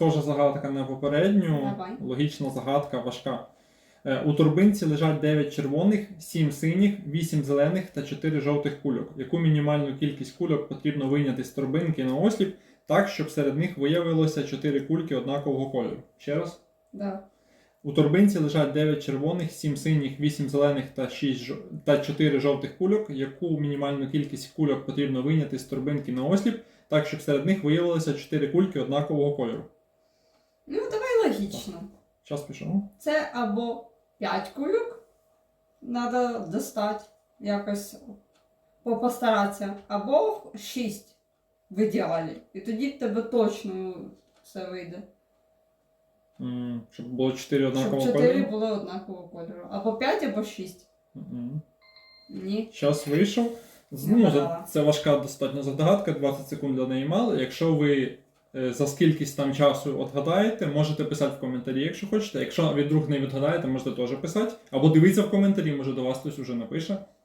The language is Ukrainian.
схожа загадка на попередню. Давай. Логічна загадка важка. Е, У торбинці лежать 9 червоних, 7 синіх, 8 зелених та 4 жовтих кульок. Яку мінімальну кількість кульок потрібно вийняти з торбинки на осліп, так, щоб серед них виявилося 4 кульки однакового кольору? Ще раз. Да. У торбинці лежать 9 червоних, 7 синіх, 8 зелених та 6 жо... та 4 жовтих кульок. Яку мінімальну кількість кульок потрібно вийняти з торбинки на осліп, так, щоб серед них виявилося 4 кульки однакового кольору? Ну, давай логічно. Час пішов. Це або 5 кульок, треба достати, якось попостаратися, або 6 в ідеалі. І тоді в тебе точно все вийде. М, Щоб було 4 Щоб однакового 4 кольору. були однакового кольору. Або 5, або 6. Мгм. Ні. Час вийшов. З- Ну, вгадала. за- це важка достатньо загадка, 20 секунд для неї мало. Якщо ви за скількись там часу отгадаєте, можете писати в коментарі, якщо хочете. Якщо від друг не відгадаєте, можете теж писати. Або дивіться в коментарі, може до вас хтось уже напише.